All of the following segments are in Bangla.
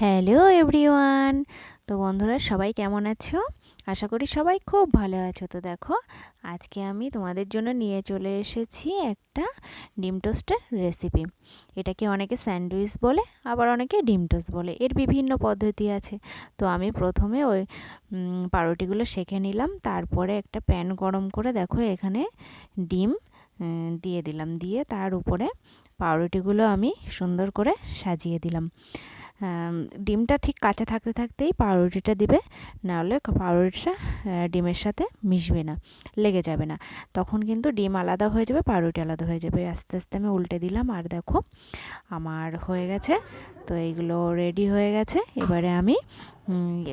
Hello everyone. তো বন্ধুরা, সবাই কেমন আছো? আশা করি সবাই খুব ভালো আছো। তো দেখো, আজকে আমি তোমাদের জন্য নিয়ে চলে এসেছি একটা ডিম টোস্টের রেসিপি। এটাকে অনেকে স্যান্ডউইচ বলে, আবার অনেকে ডিম টোস্ট বলে। এর বিভিন্ন পদ্ধতি আছে। তো আমি প্রথমে ওই পাউরুটিগুলো সেঁকে নিলাম। তারপরে একটা প্যান গরম করে দেখো, এখানে ডিম দিয়ে দিলাম। দিয়ে তার উপরে পাউরুটিগুলো আমি সুন্দর করে সাজিয়ে দিলাম। ডিমটা ঠিক কাঁচা থাকতে থাকতেই পাউরুটিটা দিবে, নাহলে পাউরুটিটা ডিমের সাথে মিশবে না, লেগে যাবে না। তখন কিন্তু ডিম আলাদা হয়ে যাবে, পাউরুটি আলাদা হয়ে যাবে। আস্তে আস্তে আমি উল্টে দিলাম, আর দেখো, আমার হয়ে গেছে। তো এইগুলো রেডি হয়ে গেছে। এবারে আমি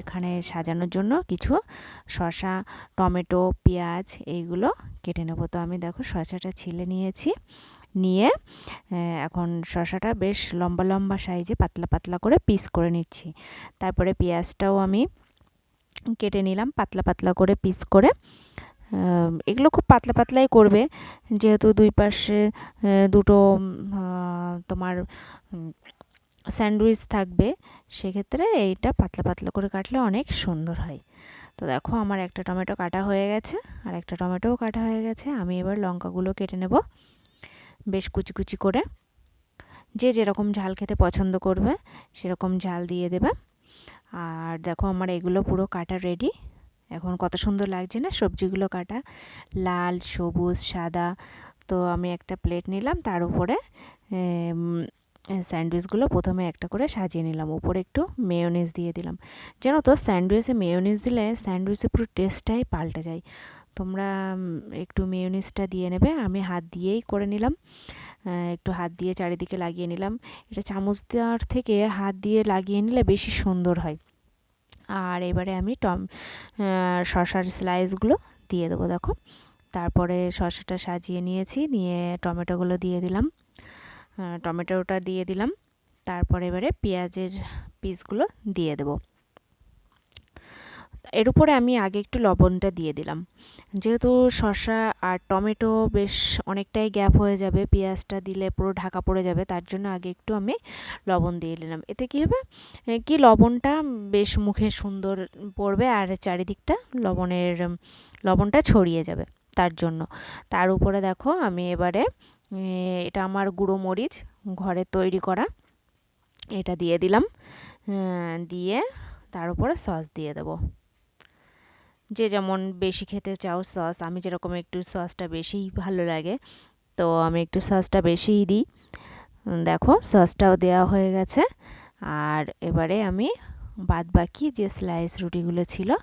এখানে সাজানোর জন্য কিছু শসা, টমেটো, পেঁয়াজ এইগুলো কেটে নেব। তো আমি দেখো শসাটা ছিলে নিয়েছি। নিয়ে এখন শসাটা বেশ লম্বা লম্বা সাইজে পাতলা পাতলা করে পিস করে নিচ্ছি। তারপরে পেঁয়াজটাও আমি কেটে নিলাম পাতলা পাতলা করে পিস করে। এগুলো খুব পাতলা পাতলাই করবে। যেহেতু দুই পাশে দুটো তোমার স্যান্ডউইচ থাকবে, সেক্ষেত্রে এইটা পাতলা পাতলা করে কাটলে অনেক সুন্দর হয়। তো দেখো আমার একটা টমেটো কাটা হয়ে গেছে, আর একটা টমেটোও কাটা হয়ে গেছে। আমি এবার লঙ্কাগুলো কেটে নেব বেশ কুচি কুচি করে। যে যেরকম ঝাল খেতে পছন্দ করবে, সেরকম ঝাল দিয়ে দেবে। আর দেখো আমার এগুলো পুরো কাটা রেডি এখন কত সুন্দর লাগছে না সবজিগুলো কাটা। লাল, সবুজ, সাদা। তো আমি একটা প্লেট নিলাম, তার উপরে স্যান্ডউইচগুলো প্রথমে একটা করে সাজিয়ে নিলাম। উপরে একটু মেয়োনিজ দিয়ে দিলাম। জানো তো, স্যান্ডউইচে মেয়োনিজ দিলে স্যান্ডউইচে পুরো টেস্টটাই পাল্টে যায়। তোমরা একটু মেয়োনিজটা দিয়ে নেবে। আমি হাত দিয়েই করে নিলাম। একটু হাত দিয়ে চারিদিকে লাগিয়ে নিলাম। এটা চামচ দেওয়ার থেকে হাত দিয়ে লাগিয়ে নিলে বেশি সুন্দর হয়। আর এবারে আমি টম শশার স্লাইসগুলো দিয়ে দেবো, দেখো। তারপরে শসাটা সাজিয়ে নিয়েছি। নিয়ে টমেটোগুলো দিয়ে দিলাম। টমেটোটা দিয়ে দিলাম। তারপর এবারে পেঁয়াজের পিসগুলো দিয়ে দেবো। এর উপরে আমি আগে একটু লবণটা দিয়ে দিলাম। যেহেতু শসা আর টমেটো বেশ অনেকটাই গ্যাপ হয়ে যাবে, পেঁয়াজটা দিলে পুরো ঢাকা পড়ে যাবে, তার জন্য আগে একটু আমি লবণ দিয়ে নিলাম। এতে কী হবে? কি লবণটা বেশ মুখে সুন্দর পড়বে আর চারিদিকটা লবণের, লবণটা ছড়িয়ে যাবে তার জন্য। তার উপরে দেখো আমি এবারে এটা আমার গুঁড়ো মরিচ ঘরে তৈরি করা। এটা দিয়ে দিলাম। দিয়ে তার উপরে সস দিয়ে দেবো। যে যেমন বেশি খেতে চাও সস, আমি যেরকম একটু সসটা বেশিই ভালো লাগে, তো আমি একটু সসটা বেশিই দিই। দেখো, সসটাও দেওয়া হয়ে গেছে। আর এবারে আমি বাদ বাকি যে স্লাইস রুটিগুলো ছিল,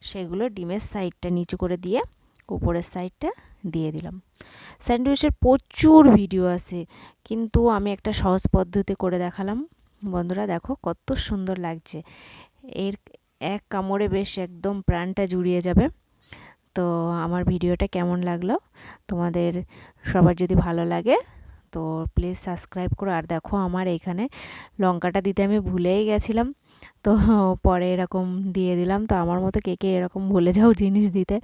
সেগুলো ডিমের সাইডটা নিচু করে দিয়ে, উপরের সাইডটা দিয়ে দিলাম। স্যান্ডউইচের প্রচুর ভিডিও আছে, কিন্তু আমি একটা সহজ পদ্ধতি করে দেখালাম। বন্ধুরা দেখো কত সুন্দর লাগছে। এর এক কামড়ে বেশ একদম প্রাণটা জুড়িয়ে যাবে। তো আমার ভিডিওটা কেমন লাগল? তোমাদের সবার যদি ভালো লাগে, তো প্লিজ সাবস্ক্রাইব করো। আর দেখো আমার এখানে লঙ্কাটা দিতে আমি ভুলেই গেছিলাম। তো পরে এরকম দিয়ে দিলাম। তো আমার মতো কে কে এরকম ভুলে যাও জিনিস দিতে,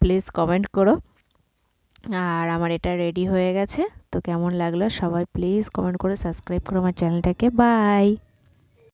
প্লিজ কমেন্ট করো। আর আমার এটা রেডি হয়ে গেছে। তো কেমন লাগল সবাই প্লিজ কমেন্ট করে সাবস্ক্রাইব করো আমার চ্যানেলটাকে বাই